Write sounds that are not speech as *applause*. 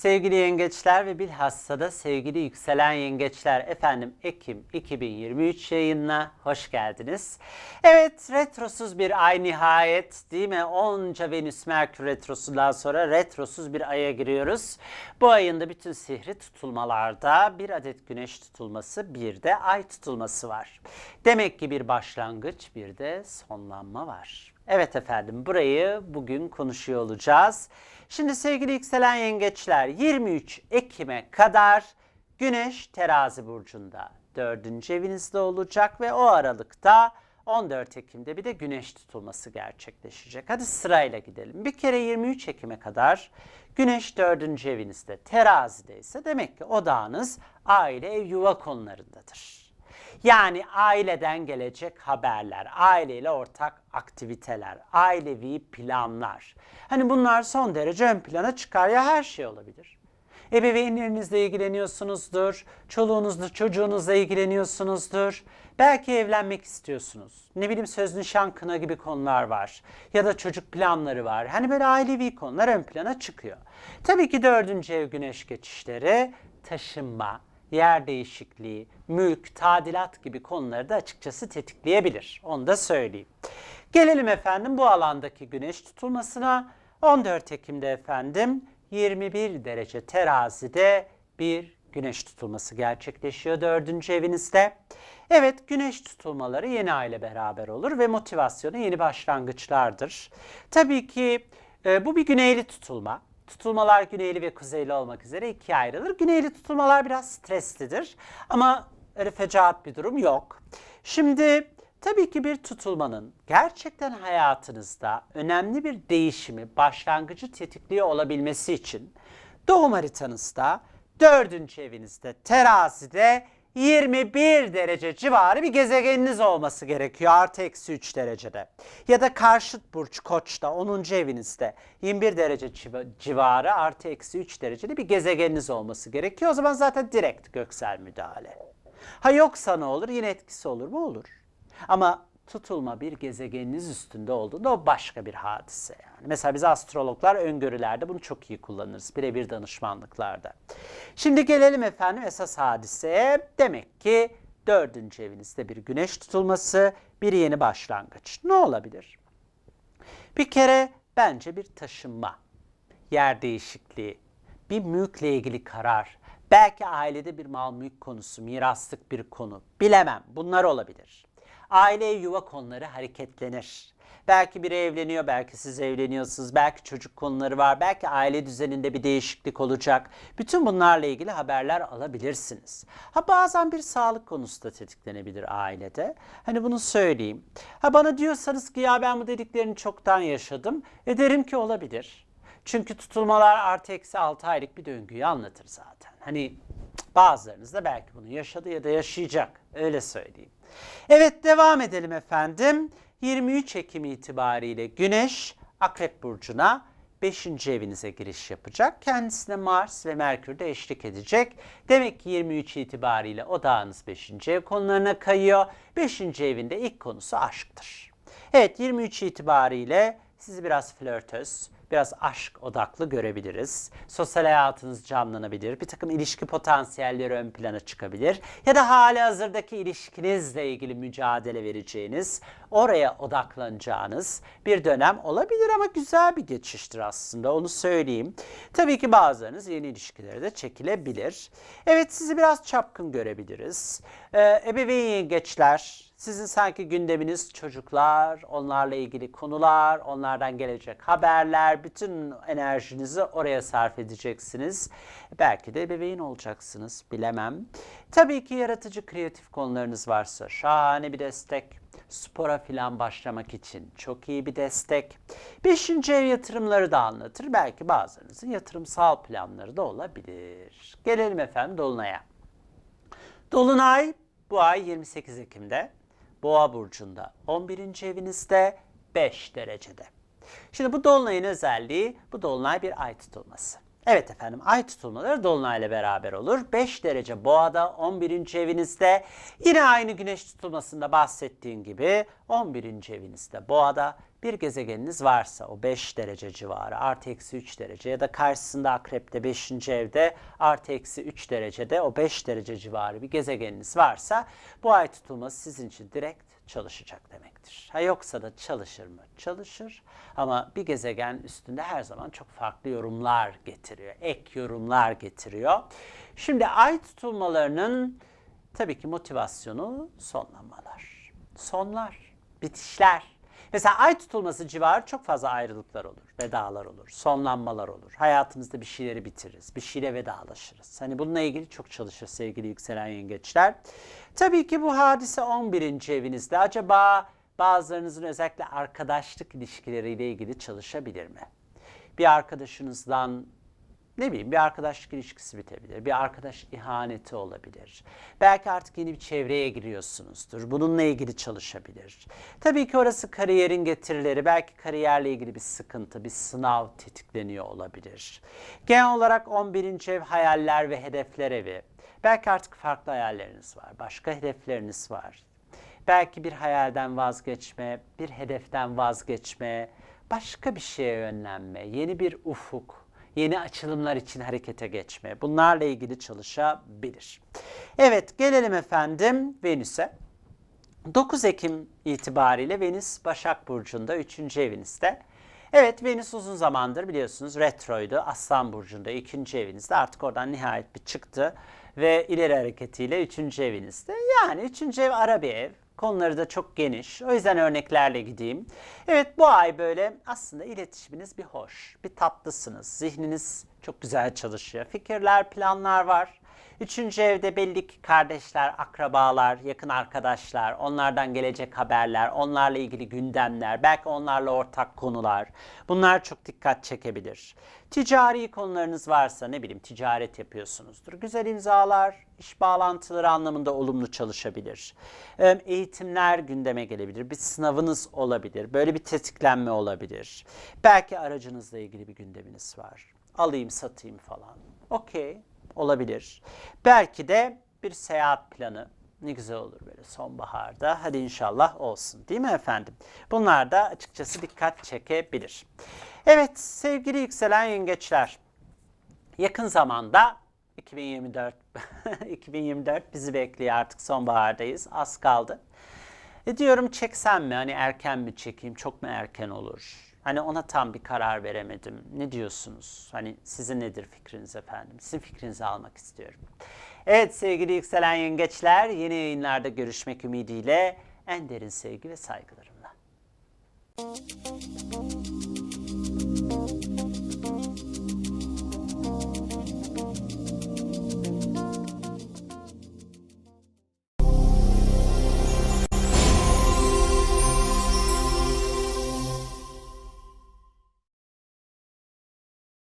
Sevgili yengeçler ve bilhassa da sevgili yükselen yengeçler efendim Ekim 2023 yayınına hoş geldiniz. Evet retrosuz bir ay nihayet değil mi? Onca Venüs Merkür retrosundan sonra retrosuz bir aya giriyoruz. Bu ayın da bütün sihri tutulmalarda bir adet güneş tutulması bir de ay tutulması var. Demek ki bir başlangıç bir de sonlanma var. Evet efendim burayı bugün konuşuyor olacağız. Şimdi sevgili yükselen yengeçler 23 Ekim'e kadar Güneş terazi burcunda 4. evinizde olacak ve o aralıkta 14 Ekim'de bir de güneş tutulması gerçekleşecek. Hadi sırayla gidelim. Bir kere 23 Ekim'e kadar güneş 4. evinizde terazide ise demek ki odağınız aile ev yuva konularındadır. Yani aileden gelecek haberler, aileyle ortak aktiviteler, ailevi planlar. Hani bunlar son derece ön plana çıkar ya her şey olabilir. Ebeveynlerinizle ilgileniyorsunuzdur, çoluğunuzla çocuğunuzla ilgileniyorsunuzdur. Belki evlenmek istiyorsunuz. Ne bileyim söz nişan kına gibi konular var. Ya da çocuk planları var. Hani böyle ailevi konular ön plana çıkıyor. Tabii ki dördüncü ev güneş geçişleri, taşınma, yer değişikliği, mülk, tadilat gibi konuları da açıkçası tetikleyebilir. Onu da söyleyeyim. Gelelim efendim bu alandaki güneş tutulmasına. 14 Ekim'de efendim 21 derece terazide bir güneş tutulması gerçekleşiyor dördüncü evinizde. Evet güneş tutulmaları yeni aile beraber olur ve motivasyonu yeni başlangıçlardır. Tabii ki e, bu bir güneyli tutulma. Tutulmalar güneyli ve kuzeyli olmak üzere ikiye ayrılır. Güneyli tutulmalar biraz streslidir ama öyle fecaat bir durum yok. Şimdi tabii ki bir tutulmanın gerçekten hayatınızda önemli bir değişimi, başlangıcı tetikliyor olabilmesi için doğum haritanızda dördüncü evinizde terazide 21 derece civarı bir gezegeniniz olması gerekiyor artı eksi 3 derecede. Ya da karşıt burç koçta 10. evinizde 21 derece civa- civarı artı eksi 3 derecede bir gezegeniniz olması gerekiyor. O zaman zaten direkt göksel müdahale. Ha yoksa ne olur? Yine etkisi olur mu? Olur. Ama tutulma bir gezegeniniz üstünde olduğunda o başka bir hadise yani. Mesela biz astrologlar öngörülerde bunu çok iyi kullanırız. Birebir danışmanlıklarda. Şimdi gelelim efendim esas hadiseye. Demek ki dördüncü evinizde bir güneş tutulması, bir yeni başlangıç. Ne olabilir? Bir kere bence bir taşınma, yer değişikliği, bir mülkle ilgili karar, belki ailede bir mal mülk konusu, miraslık bir konu, bilemem bunlar olabilir. Aile yuva konuları hareketlenir. Belki biri evleniyor, belki siz evleniyorsunuz, belki çocuk konuları var, belki aile düzeninde bir değişiklik olacak. Bütün bunlarla ilgili haberler alabilirsiniz. Ha bazen bir sağlık konusu da tetiklenebilir ailede. Hani bunu söyleyeyim. Ha bana diyorsanız ki ya ben bu dediklerini çoktan yaşadım. E derim ki olabilir. Çünkü tutulmalar artı eksi 6 aylık bir döngüyü anlatır zaten. Hani bazılarınız da belki bunu yaşadı ya da yaşayacak. Öyle söyleyeyim. Evet devam edelim efendim. 23 Ekim itibariyle Güneş Akrep Burcu'na 5. evinize giriş yapacak. Kendisine Mars ve Merkür de eşlik edecek. Demek ki 23 itibariyle odağınız 5. ev konularına kayıyor. 5. evinde ilk konusu aşktır. Evet 23 itibariyle sizi biraz flörtöz, biraz aşk odaklı görebiliriz. Sosyal hayatınız canlanabilir. Bir takım ilişki potansiyelleri ön plana çıkabilir. Ya da hali hazırdaki ilişkinizle ilgili mücadele vereceğiniz, oraya odaklanacağınız bir dönem olabilir ama güzel bir geçiştir aslında onu söyleyeyim. Tabii ki bazılarınız yeni ilişkilere de çekilebilir. Evet sizi biraz çapkın görebiliriz. Ee, ebeveyn yengeçler, sizin sanki gündeminiz çocuklar, onlarla ilgili konular, onlardan gelecek haberler, bütün enerjinizi oraya sarf edeceksiniz. Belki de ebeveyn olacaksınız, bilemem. Tabii ki yaratıcı, kreatif konularınız varsa şahane bir destek. Spora filan başlamak için çok iyi bir destek. Beşinci ev yatırımları da anlatır. Belki bazılarınızın yatırımsal planları da olabilir. Gelelim efendim Dolunay'a. Dolunay bu ay 28 Ekim'de Boğa burcunda 11. evinizde 5 derecede. Şimdi bu dolunayın özelliği bu dolunay bir ay tutulması. Evet efendim ay tutulmaları dolunayla beraber olur. 5 derece boğada 11. evinizde yine aynı güneş tutulmasında bahsettiğim gibi 11. evinizde boğada bir gezegeniniz varsa o 5 derece civarı artı eksi 3 derece ya da karşısında akrepte 5. evde artı eksi 3 derecede o 5 derece civarı bir gezegeniniz varsa bu ay tutulması sizin için direkt çalışacak demektir. Ha yoksa da çalışır mı? Çalışır ama bir gezegen üstünde her zaman çok farklı yorumlar getiriyor. Ek yorumlar getiriyor. Şimdi ay tutulmalarının tabii ki motivasyonu sonlanmalar. Sonlar, bitişler. Mesela ay tutulması civarı çok fazla ayrılıklar olur, vedalar olur, sonlanmalar olur. Hayatımızda bir şeyleri bitiririz, bir şeyle vedalaşırız. Hani bununla ilgili çok çalışır sevgili yükselen yengeçler. Tabii ki bu hadise 11. evinizde. Acaba bazılarınızın özellikle arkadaşlık ilişkileriyle ilgili çalışabilir mi? Bir arkadaşınızdan ne bileyim bir arkadaşlık ilişkisi bitebilir. Bir arkadaş ihaneti olabilir. Belki artık yeni bir çevreye giriyorsunuzdur. Bununla ilgili çalışabilir. Tabii ki orası kariyerin getirileri. Belki kariyerle ilgili bir sıkıntı, bir sınav tetikleniyor olabilir. Genel olarak 11. ev hayaller ve hedefler evi. Belki artık farklı hayalleriniz var. Başka hedefleriniz var. Belki bir hayalden vazgeçme, bir hedeften vazgeçme, başka bir şeye yönlenme, yeni bir ufuk, yeni açılımlar için harekete geçme. Bunlarla ilgili çalışabilir. Evet gelelim efendim Venüs'e. 9 Ekim itibariyle Venüs Başak Burcu'nda 3. evinizde. Evet Venüs uzun zamandır biliyorsunuz retroydu. Aslan Burcu'nda 2. evinizde artık oradan nihayet bir çıktı. Ve ileri hareketiyle 3. evinizde. Yani 3. ev ara bir ev. Konuları da çok geniş. O yüzden örneklerle gideyim. Evet bu ay böyle aslında iletişiminiz bir hoş, bir tatlısınız. Zihniniz çok güzel çalışıyor. Fikirler, planlar var. Üçüncü evde belli ki kardeşler, akrabalar, yakın arkadaşlar, onlardan gelecek haberler, onlarla ilgili gündemler, belki onlarla ortak konular. Bunlar çok dikkat çekebilir. Ticari konularınız varsa ne bileyim ticaret yapıyorsunuzdur. Güzel imzalar, iş bağlantıları anlamında olumlu çalışabilir. Eğitimler gündeme gelebilir. Bir sınavınız olabilir. Böyle bir tetiklenme olabilir. Belki aracınızla ilgili bir gündeminiz var. Alayım satayım falan. Okey olabilir. Belki de bir seyahat planı. Ne güzel olur böyle sonbaharda. Hadi inşallah olsun değil mi efendim? Bunlar da açıkçası dikkat çekebilir. Evet sevgili yükselen yengeçler. Yakın zamanda 2024 2024 *laughs* bizi bekliyor artık sonbahardayız. Az kaldı. E diyorum çeksem mi? Hani erken mi çekeyim? Çok mu erken olur? Hani ona tam bir karar veremedim. Ne diyorsunuz? Hani sizin nedir fikriniz efendim? Sizin fikrinizi almak istiyorum. Evet sevgili yükselen yengeçler yeni yayınlarda görüşmek ümidiyle en derin sevgi ve saygılarımla.